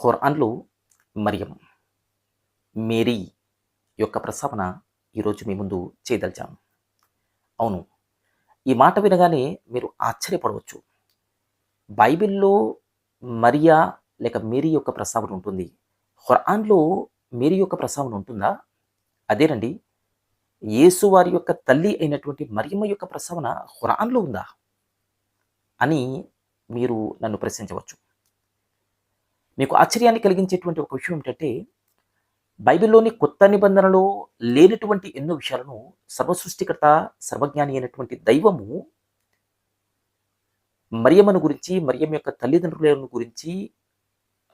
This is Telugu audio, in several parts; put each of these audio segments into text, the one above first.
ఖురాన్లో మరియం మేరీ యొక్క ప్రస్తావన ఈరోజు మీ ముందు చేయదలిచాం. అవును ఈ మాట వినగానే మీరు ఆశ్చర్యపడవచ్చు. బైబిల్లో మరియా లేక మేరీ యొక్క ప్రస్తావన ఉంటుంది. ఖురాన్లో మేరీ యొక్క ప్రస్తావన ఉంటుందా? అదేనండి యేసు వారి యొక్క తల్లి అయినటువంటి మరియమ్మ యొక్క ప్రస్తావన ఖురాన్లో ఉందా అని మీరు నన్ను ప్రశ్నించవచ్చు. మీకు ఆశ్చర్యాన్ని కలిగించేటువంటి ఒక విషయం ఏంటంటే బైబిల్లోని కొత్త నిబంధనలో లేనటువంటి ఎన్నో విషయాలను సర్వసృష్టికర్త సర్వజ్ఞాని అయినటువంటి దైవము మరియమ్మను గురించి మరియమ్మ యొక్క తల్లిదండ్రులను గురించి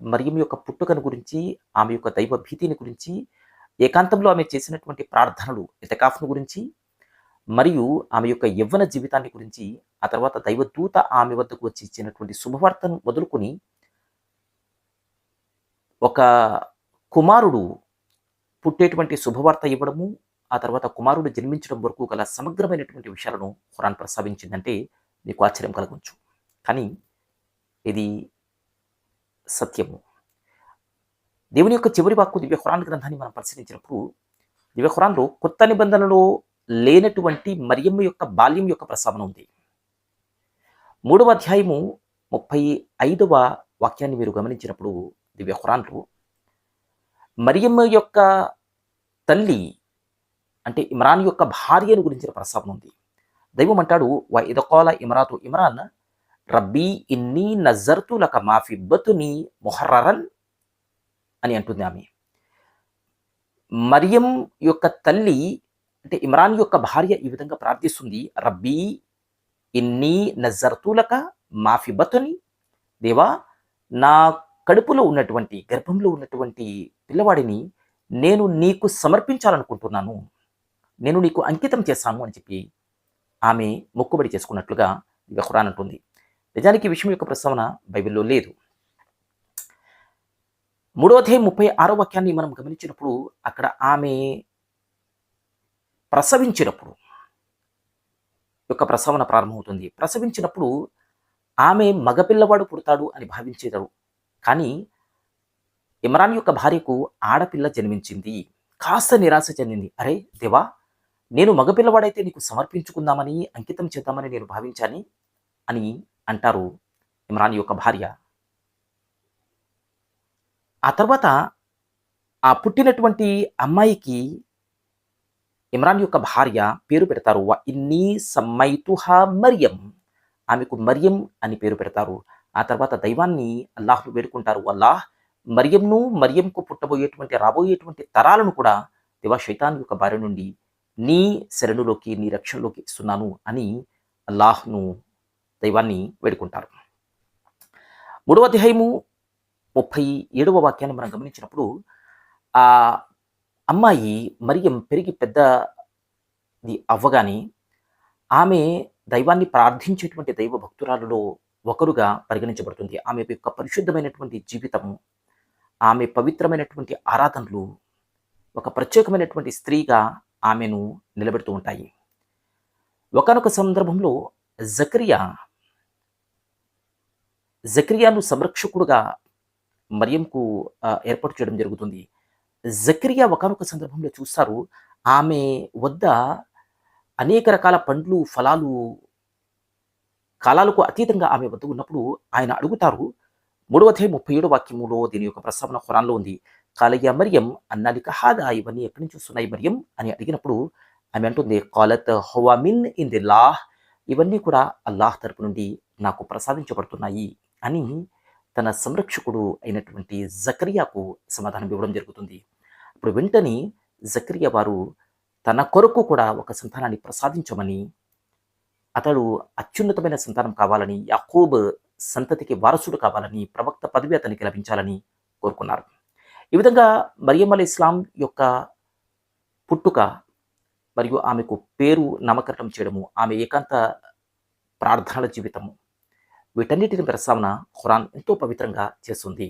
మరియం యొక్క పుట్టుకను గురించి ఆమె యొక్క దైవ భీతిని గురించి ఏకాంతంలో ఆమె చేసినటువంటి ప్రార్థనలు ఇతకాఫ్ను గురించి మరియు ఆమె యొక్క యవ్వన జీవితాన్ని గురించి ఆ తర్వాత దైవదూత ఆమె వద్దకు వచ్చి ఇచ్చినటువంటి శుభవార్తను మొదలుకొని ఒక కుమారుడు పుట్టేటువంటి శుభవార్త ఇవ్వడము ఆ తర్వాత కుమారుడు జన్మించడం వరకు గల సమగ్రమైనటువంటి విషయాలను ఖురాన్ ప్రస్తావించిందంటే మీకు ఆశ్చర్యం కలగవచ్చు కానీ ఇది సత్యము. దేవుని యొక్క చివరి వాక్కు దివ్య ఖురాన్ గ్రంథాన్ని మనం పరిశీలించినప్పుడు దివ్య ఖురాన్లో కొత్త నిబంధనలో లేనటువంటి మరియమ్మ యొక్క బాల్యం యొక్క ప్రస్తావన ఉంది. మూడవ అధ్యాయము ముప్పై ఐదవ వాక్యాన్ని మీరు గమనించినప్పుడు దివ్య ఖురాన్లు. మరియమ్మ యొక్క తల్లి అంటే ఇమ్రాన్ యొక్క భార్యను గురించిన ప్రస్తావన ఉంది. దైవం అంటాడు వా ఇదకోల ఇమ్రాతు ఇమ్రాన్ రబ్బీ ఇన్ని నజర్తు లక మాఫిబ్బతుని మొహర్రరన్ మొహర్రన్ అని అంటుంది ఆమె. మరియం యొక్క తల్లి అంటే ఇమ్రాన్ యొక్క భార్య ఈ విధంగా ప్రార్థిస్తుంది రబ్బీ ఇన్ని నజర్తులక మాఫిబతుని దేవా నా కడుపులో ఉన్నటువంటి గర్భంలో ఉన్నటువంటి పిల్లవాడిని నేను నీకు సమర్పించాలనుకుంటున్నాను. నేను నీకు అంకితం చేశాను అని చెప్పి ఆమె మొక్కుబడి చేసుకున్నట్లుగా ఇక ఖురాన్ అంటుంది. నిజానికి విషయం యొక్క ప్రస్తావన బైబిల్లో లేదు. మూడో ముప్పై ఆరో వాక్యాన్ని మనం గమనించినప్పుడు అక్కడ ఆమె ప్రసవించినప్పుడు యొక్క ప్రసవన ప్రారంభమవుతుంది. ప్రసవించినప్పుడు ఆమె మగపిల్లవాడు పుడతాడు అని భావించేదాడు కానీ ఇమ్రాన్ యొక్క భార్యకు ఆడపిల్ల జన్మించింది. కాస్త నిరాశ చెందింది. అరే దేవా నేను మగపిల్లవాడైతే నీకు సమర్పించుకుందామని అంకితం చేద్దామని నేను భావించాని అని అంటారు ఇమ్రాన్ యొక్క భార్య. ఆ తర్వాత ఆ పుట్టినటువంటి అమ్మాయికి ఇమ్రాన్ యొక్క భార్య పేరు పెడతారు. వా ఇన్నీ సమ్మైతుహా మరియం. ఆమెకు మరియం అని పేరు పెడతారు. ఆ తర్వాత దైవాన్ని అల్లాహ్ను వేడుకుంటారు. అల్లాహ్ మరియంను మరియంకు పుట్టబోయేటువంటి రాబోయేటువంటి తరాలను కూడా దివా శైతాన్ యొక్క బారి నుండి నీ శరణులోకి నీ రక్షణలోకి ఇస్తున్నాను అని అల్లాహ్ను దైవాన్ని వేడుకుంటారు. మూడవ అధ్యాయము ముప్పై ఏడవ వాక్యాన్ని మనం గమనించినప్పుడు ఆ అమ్మాయి మరియం పెరిగి పెద్దది అవ్వగానే ఆమె దైవాన్ని ప్రార్థించేటువంటి దైవ భక్తురాలలో ఒకరుగా పరిగణించబడుతుంది. ఆమె యొక్క పరిశుద్ధమైనటువంటి జీవితము ఆమె పవిత్రమైనటువంటి ఆరాధనలు ఒక ప్రత్యేకమైనటువంటి స్త్రీగా ఆమెను నిలబెడుతూ ఉంటాయి. ఒకనొక సందర్భంలో జకరియా జకరియాను సంరక్షకుడుగా మరియంకు ఏర్పాటు చేయడం జరుగుతుంది. జకరియా ఒకనొక సందర్భంలో చూస్తారు ఆమె వద్ద అనేక రకాల పండ్లు ఫలాలు కాలాలకు అతీతంగా ఆమె వద్ద ఉన్నప్పుడు ఆయన అడుగుతారు మూడవ అధ్యాయం ముప్పై ఏడు వాక్యములో దీని యొక్క ప్రస్తావన ఖురాన్లో ఉంది. కాలయ్య మరియం అన్నాలిక హాదా ఇవన్నీ ఎక్కడి నుంచి వస్తున్నాయి మరియం అని అడిగినప్పుడు ఆమె అంటుంది కాలత్ హోవామిన్ ఇన్ ది లాహ్ ఇవన్నీ కూడా అల్లాహ్ తరపు నుండి నాకు ప్రసాదించబడుతున్నాయి అని తన సంరక్షకుడు అయినటువంటి జకరియాకు సమాధానం ఇవ్వడం జరుగుతుంది. అప్పుడు వెంటనే జకరియా వారు తన కొరకు కూడా ఒక సంతానాన్ని ప్రసాదించమని అతడు అత్యున్నతమైన సంతానం కావాలని యాకూబ్ సంతతికి వారసుడు కావాలని ప్రవక్త పదవి అతనికి లభించాలని కోరుకున్నారు. ఈ విధంగా మరియం అలీ ఇస్లాం యొక్క పుట్టుక మరియు ఆమెకు పేరు నామకరణం చేయడము ఆమె ఏకాంత ప్రార్థనల జీవితము వీటన్నిటిని ప్రస్తావన ఖురాన్ ఎంతో పవిత్రంగా చేస్తుంది.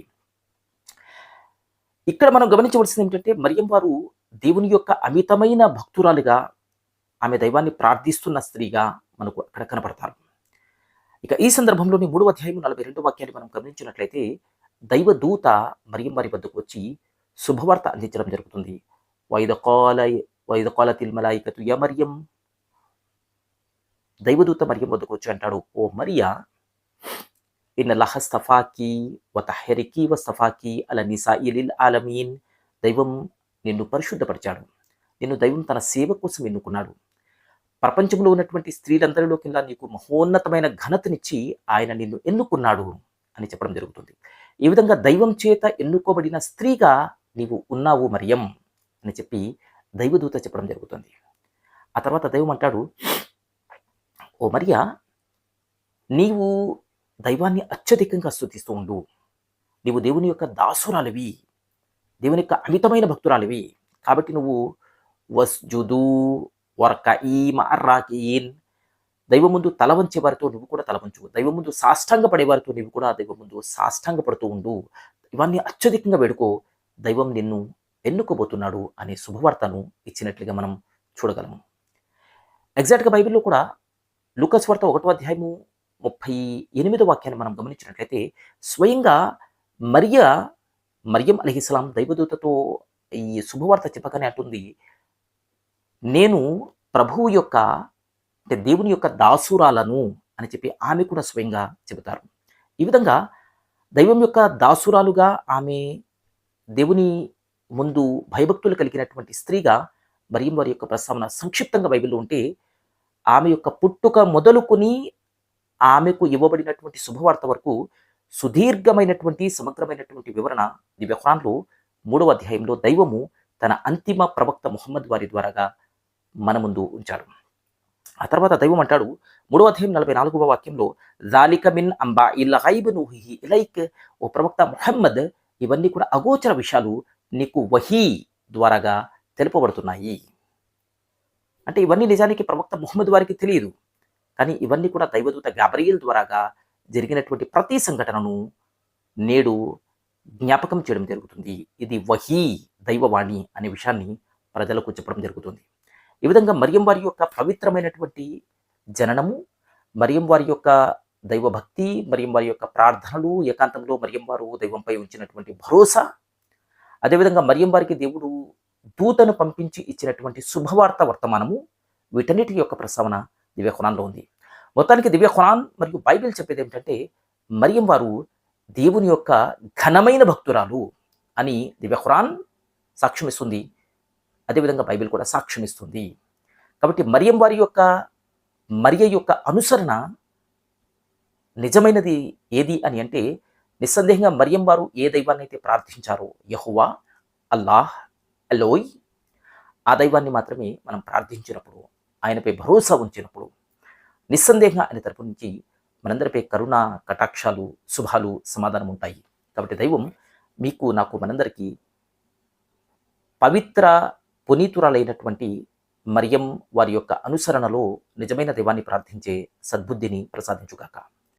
ఇక్కడ మనం గమనించవలసింది ఏమిటంటే మరియం వారు దేవుని యొక్క అమితమైన భక్తురాలుగా ఆమె దైవాన్ని ప్రార్థిస్తున్న స్త్రీగా మనకు అక్కడ కనపడతారు. ఇక ఈ సందర్భంలోని మూడవ అధ్యాయం నలభై రెండు వాక్యాన్ని మనం గమనించినట్లయితే దైవదూత మరియం వారి వద్దకు వచ్చి శుభవార్త అందించడం జరుగుతుంది. వైదకాల వైదకాల తిల్మలాయికతు య మరియం? దైవదూత మరియం వద్దకు వచ్చి అంటాడు ఓ మరియా ఇన్ లహస్తఫాకి వతహరికి వస్తఫాకి అల నిసా ఇలిల్ ఆలమీన్. దైవం నిన్ను పరిశుద్ధపరిచాడు. నిన్ను దైవం తన సేవ కోసం ఎన్నుకున్నాడు. ప్రపంచంలో ఉన్నటువంటి స్త్రీలందరిలో కింద నీకు మహోన్నతమైన ఘనతనిచ్చి ఆయన నిన్ను ఎన్నుకున్నాడు అని చెప్పడం జరుగుతుంది. ఈ విధంగా దైవం చేత ఎన్నుకోబడిన స్త్రీగా నీవు ఉన్నావు మరియం అని చెప్పి దైవదూత చెప్పడం జరుగుతుంది. ఆ తర్వాత దైవం అంటాడు ఓ మరియా నీవు దైవాన్ని అత్యధికంగా స్థుతిస్తూ ఉండు. నీవు దేవుని యొక్క దాసురాలివి. దేవుని యొక్క అమితమైన భక్తురాలివి. కాబట్టి నువ్వు వస్జుదు వర్కఈ మర్రాకీన్ దైవం ముందు తల వంచే వారితో నువ్వు కూడా తల వంచు దైవం ముందు సాష్టాంగ పడేవారితో నువ్వు కూడా దైవం ముందు సాష్టాంగ పడుతూ ఉండు. ఇవన్నీ అత్యధికంగా వేడుకో. దైవం నిన్ను ఎన్నుకోబోతున్నాడు అనే శుభవార్తను ఇచ్చినట్లుగా మనం చూడగలము. ఎగ్జాక్ట్గా బైబిల్లో కూడా లూకస్ వార్త ఒకటో అధ్యాయము ముప్పై ఎనిమిదో వాక్యాన్ని మనం గమనించినట్లయితే స్వయంగా మరియ మరియం అలహిస్లాం దైవదూతతో ఈ శుభవార్త చెప్పకనే అంటుంది నేను ప్రభువు యొక్క అంటే దేవుని యొక్క దాసురాలను అని చెప్పి ఆమె కూడా స్వయంగా చెబుతారు. ఈ విధంగా దైవం యొక్క దాసురాలుగా ఆమె దేవుని ముందు భయభక్తులు కలిగినటువంటి స్త్రీగా మరియం వారి యొక్క ప్రస్తావన సంక్షిప్తంగా బైబిల్లో ఉంటే ఆమె యొక్క పుట్టుక మొదలుకొని ఆమెకు ఇవ్వబడినటువంటి శుభవార్త వరకు సుదీర్ఘమైనటువంటి సమగ్రమైనటువంటి వివరణ దివ్య మూడవ అధ్యాయంలో దైవము తన అంతిమ ప్రవక్త ముహమ్మద్ వారి ద్వారాగా మన ముందు ఉంచాడు. ఆ తర్వాత దైవం అంటాడు మూడవ అధ్యాయం నలభై నాలుగవ వాక్యంలో జాలిక మిన్ అంబా ఇల్ల గైబ్ ఇలైక్ ఓ ప్రవక్త ముహమ్మద్ ఇవన్నీ కూడా అగోచర విషయాలు నీకు వహీ ద్వారాగా తెలుపబడుతున్నాయి. అంటే ఇవన్నీ నిజానికి ప్రవక్త ముహమ్మద్ వారికి తెలియదు. కానీ ఇవన్నీ కూడా దైవదూత గాబరియల్ ద్వారాగా జరిగినటువంటి ప్రతి సంఘటనను నేడు జ్ఞాపకం చేయడం జరుగుతుంది. ఇది వహీ దైవవాణి అనే విషయాన్ని ప్రజలకు చెప్పడం జరుగుతుంది. ఈ విధంగా మరియం వారి యొక్క పవిత్రమైనటువంటి జననము మరియం వారి యొక్క దైవభక్తి మరియం వారి యొక్క ప్రార్థనలు ఏకాంతంలో మరియం వారు దైవంపై ఉంచినటువంటి భరోసా అదేవిధంగా మరియం వారికి దేవుడు దూతను పంపించి ఇచ్చినటువంటి శుభవార్త వర్తమానము వీటన్నిటి యొక్క ప్రస్తావన దివ్య ఖురాన్లో ఉంది. మొత్తానికి దివ్య ఖురాన్ మరియు బైబిల్ చెప్పేది ఏమిటంటే మరియం వారు దేవుని యొక్క ఘనమైన భక్తురాలు అని దివ్య ఖురాన్ సాక్ష్యం ఇస్తుంది. అదేవిధంగా బైబిల్ కూడా సాక్ష్యం ఇస్తుంది కాబట్టి మరియం వారి యొక్క మరియ యొక్క అనుసరణ నిజమైనది ఏది అని అంటే నిస్సందేహంగా మరియం వారు ఏ దైవాన్ని అయితే ప్రార్థించారో యహువా అల్లాహ్ అలోయ్ ఆ దైవాన్ని మాత్రమే మనం ప్రార్థించినప్పుడు ఆయనపై భరోసా ఉంచినప్పుడు నిస్సందేహంగా ఆయన తరపు నుంచి మనందరిపై కరుణ కటాక్షాలు శుభాలు సమాధానం ఉంటాయి. కాబట్టి దైవం మీకు నాకు మనందరికీ పవిత్ర పునీతురాలైనటువంటి మరియం వారి యొక్క అనుసరణలో నిజమైన దైవాన్ని ప్రార్థించే సద్బుద్ధిని ప్రసాదించుగాక.